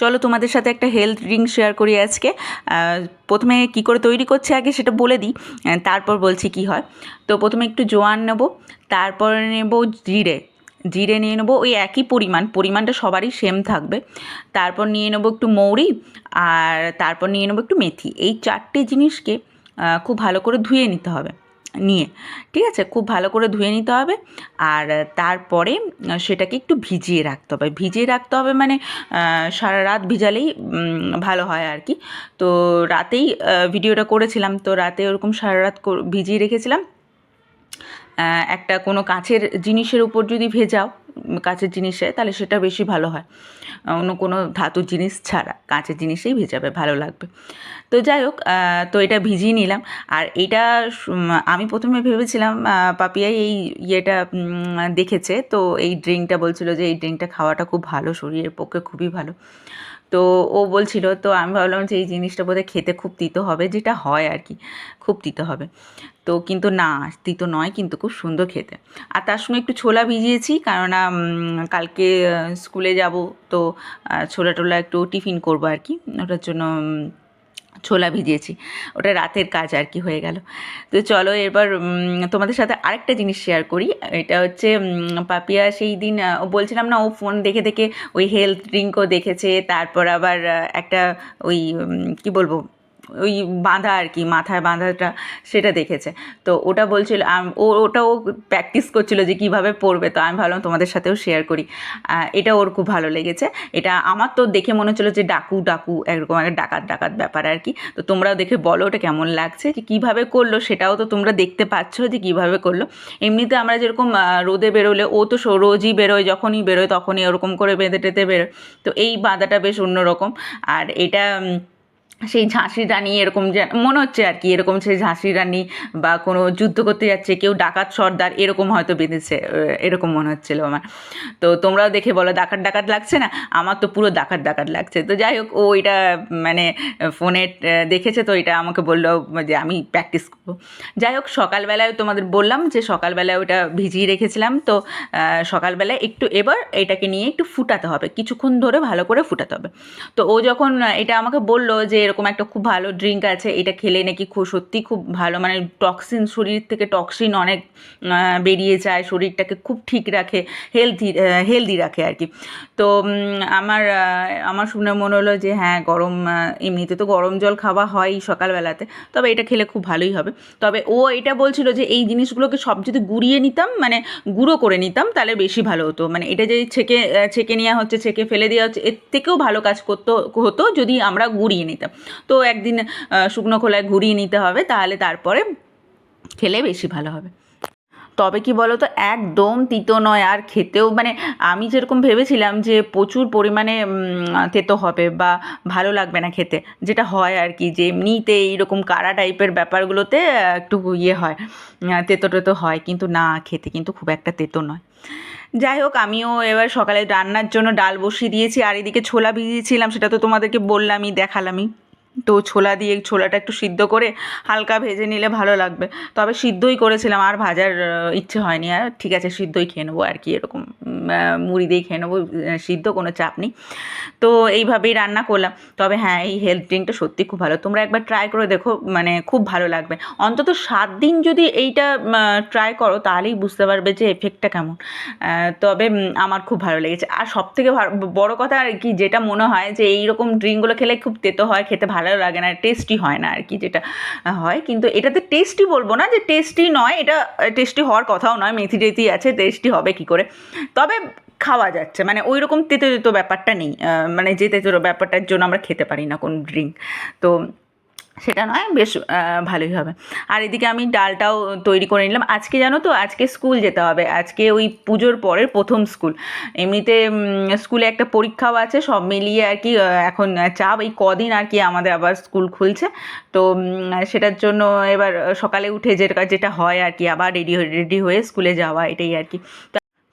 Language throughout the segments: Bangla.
চলো তোমাদের সাথে একটা হেলথ ড্রিঙ্ক শেয়ার করি আজকে। প্রথমে কি করে তৈরি করছে আগে সেটা বলে দিই তারপর বলছি কি হয়। তো প্রথমে একটু জোয়ান নেব, তারপর নেব জিরে। জিরে নিয়ে নেব, ওই একই পরিমাণ, পরিমাণটা সবারই সেম থাকবে। তারপর নিয়ে নেব একটু মৌরি, আর তারপর নিয়ে নেব একটু মেথি। এই চারটে জিনিসকে খুব ভালো করে ধুয়ে নিতে হবে। নিয়ে, ঠিক আছে? খুব ভালো করে ধুয়ে নিতে হবে। আর তারপরে সেটাকে একটু ভিজিয়ে রাখতে হবে। ভিজিয়ে রাখতে হবে মানে সারা রাত ভিজালেই ভালো হয় আর কি। তো রাতেই ভিডিওটা করেছিলাম। তো রাতে ওরকম সারা রাত ভিজিয়ে রেখেছিলাম। একটা কোনো কাঁচের জিনিসের উপর যদি ভেজাও কাঁচের জিনিসে তাহলে সেটা বেশি ভালো হয়। অন্য কোনো ধাতুর জিনিস ছাড়া কাঁচের জিনিসেই ভেজাবে, ভালো লাগবে। তো যাই হোক তো এটা ভিজিয়ে নিলাম। আর এটা আমি প্রথমে ভেবেছিলাম পাপিয়াই এই ইয়েটা দেখেছে। তো এই ড্রিঙ্কটা বলছিল যে, এই ড্রিঙ্কটা খাওয়াটা খুব ভালো, শরীরের পক্ষে খুবই ভালো। তো ও বলছিল, তো আমি ভাবলাম যে এই জিনিসটা বোধহয় খেতে খুব তিতো হবে। যেটা হয় আর কি, খুব তিতো হবে। তো কিন্তু না, তিতো নয়, কিন্তু খুব সুন্দর খেতে। আর তার সঙ্গে একটু ছোলা ভিজিয়েছি, কেননা কালকে স্কুলে যাব, তো ছোলা টোলা একটু টিফিন করব আর কি। ওটার জন্য ছোলা ভিজিয়েছি। ওটা রাতের কাজ আর কি হয়ে গেল। তো চলো এবার তোমাদের সাথে আরেকটা জিনিস শেয়ার করি। এটা হচ্ছে পাপিয়া সেই দিন ও বলছিলাম না, ও ফোন দেখে দেখে ওই হেলথ ড্রিঙ্কও দেখেছে। তারপর আবার একটা ওই কি বলব ওই বাঁধা আর কি, মাথায় বাঁধাটা সেটা দেখেছে। তো ওটা বলছিল ও, ওটাও প্র্যাকটিস করছিল যে কীভাবে পড়বে তো আমি ভাবলাম তোমাদের সাথেও শেয়ার করি। এটা ওর খুব ভালো লেগেছে। এটা আমার তো দেখে মনে হচ্ছিল যে ডাকু ডাকু, এরকম একটা ডাকাত ডাকাত ব্যাপার আর কি। তো তোমরাও দেখে বলো ওটা কেমন লাগছে, যে কীভাবে করল সেটাও তো তোমরা দেখতে পাচ্ছ যে কীভাবে করল। এমনিতে আমরা যেরকম রোদে বেরোলে ও তো রোজই বেরোয়, যখনই বেরোয় তখনই ওরকম করে বেঁধে টেঁধে বেরোয়। তো এই বাঁধাটা বেশ অন্যরকম। আর এটা সেই ঝাঁসি রানী এরকম মনে হচ্ছে আর কি এরকম সেই ঝাঁসি রানী বা কোনো যুদ্ধ করতে যাচ্ছে, কেউ ডাকাত, সর্দার এরকম হয়তো বেঁধেছে এরকম মনে হচ্ছিল আমার। তো তোমরাও দেখে বলো, ডাকাত ডাকাত লাগছে না? আমার তো পুরো ডাকাত ডাকাত লাগছে। তো যাই হোক, ও এটা মানে ফোনে দেখেছে তো এটা আমাকে বলল যে আমি প্র্যাকটিস করব। যাই হোক, সকালবেলায় তোমাদের বললাম যে সকালবেলায় ওটা ভিজিয়ে রেখেছিলাম। তো সকালবেলায় একটু এবার এটাকে নিয়ে একটু ফুটাতে হবে। কিছুক্ষণ ধরে ভালো করে ফুটাতে হবে। তো ও যখন এটা আমাকে বলল যে এরকম একটা খুব ভালো ড্রিঙ্ক আছে, এটা খেলে নাকি খুব সত্যি খুব ভালো মানে টক্সিন শরীর থেকে টক্সিন অনেক বেরিয়ে যায়, শরীরটাকে খুব ঠিক রাখে হেলদি হেলদি রাখে আর কি। তো আমার আমার শুনে মনে হলো যে হ্যাঁ গরম এমনিতে তো গরম জল খাওয়া হয় সকালবেলাতে, তবে এটা খেলে খুব ভালোই হবে। তবে ও এটা বলছিল যে এই জিনিসগুলোকে সব যদি গুঁড়িয়ে নিতাম মানে গুঁড়ো করে নিতাম, তাহলে বেশি ভালো হতো। মানে এটা যে ছেঁকে ছেঁকে নেওয়া হচ্ছে, ছেঁকে ফেলে দেওয়া হচ্ছে, এর থেকেও ভালো কাজ করতো, হতো যদি আমরা গুঁড়িয়ে নিতাম। তো একদিন শুকনো খোলায় ঘুরিয়ে নিতে হবে, তাহলে তারপরে খেলে বেশি ভালো হবে। তবে কি বলো তো একদম তিতো নয়, আর খেতেও মানে আমি যেরকম ভেবেছিলাম যে প্রচুর পরিমাণে তেতো হবে বা ভালো লাগবে না খেতে, যেটা হয় আর কি, যে এমনিতে এইরকম কারা টাইপের ব্যাপারগুলোতে একটু ইয়ে হয় তেতো টেতো হয়, কিন্তু না, খেতে কিন্তু খুব একটা তেতো নয়। যাই হোক, আমিও এবার সকালে রান্নার জন্য ডাল বসিয়ে দিয়েছি, আর এদিকে ছোলা ভিজিয়েছিলাম, সেটা তো তোমাদেরকে বললামই, দেখালামই। তো ছোলা দিয়ে ছোলাটা একটু সিদ্ধ করে হালকা ভেজে নিলে ভালো লাগবে। তবে সিদ্ধই করেছিলাম, আর ভাজার ইচ্ছে হয়নি। আর ঠিক আছে, সিদ্ধই খেয়ে নেব আর কি, এরকম মুড়ি দিয়ে খেয়ে নেব সিদ্ধ কোনো চাপ নেই। তো এইভাবেই রান্না করলাম। তবে হ্যাঁ এই হেলথ ড্রিঙ্কটা সত্যি খুব ভালো। তোমরা একবার ট্রাই করে দেখো মানে খুব ভালো লাগবে। অন্তত সাত দিন যদি এইটা ট্রাই করো, তাহলেই বুঝতে পারবে যে এফেক্টটা কেমন। তবে আমার খুব ভালো লেগেছে। আর সব থেকে বড় কথা আর কি, যেটা মনে হয় যে এইরকম ড্রিঙ্কগুলো খেলে খুব তেতো হয়, খেতে ভালো লাগে না টেস্টি হয় না আর কি যেটা হয়। কিন্তু এটাতে টেস্টি বলব না যে টেস্টি নয়, এটা টেস্টি হওয়ার কথাও নয়, মেথি টেথি আছে টেস্টি হবে কি করে। তবে খাওয়া যাচ্ছে মানে ওই রকম তেতো তেতো ব্যাপারটা নেই মানে যে তেতো ব্যাপারটার জন্য আমরা খেতে পারি না কোনো ড্রিঙ্ক তো সেটা নয়, বেশ ভালোই হবে। আর এদিকে আমি ডালটাও তৈরি করে নিলাম। আজকে জানো তো, আজকে স্কুল যেতে হবে। আজকে ওই পুজোর পরের প্রথম স্কুল। এমনিতে স্কুলে একটা পরীক্ষাও আছে, সব মিলিয়ে আর কি এখন চাপ। এই কদিন আর কি আমাদের আবার স্কুল খুলছে। তো সেটার জন্য এবার সকালে উঠে যেটা যেটা হয় আর কি, আবার রেডি রেডি হয়ে স্কুলে যাওয়া, এটাই আর কি।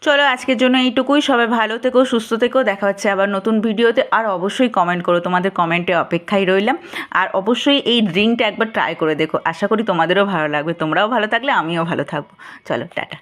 চলো আজকের জন্য এইটুকুই। সবাই ভালো থেকো, সুস্থ থেকেও দেখা হচ্ছে আবার নতুন ভিডিওতে। আর অবশ্যই কমেন্ট করো, তোমাদের কমেন্টে অপেক্ষায় রইলাম। আর অবশ্যই এই ড্রিঙ্কটা একবার ট্রাই করে দেখো। আশা করি তোমাদেরও ভালো লাগবে। তোমরাও ভালো থাকলে, আমিও ভালো থাকব। চলো, টাটা।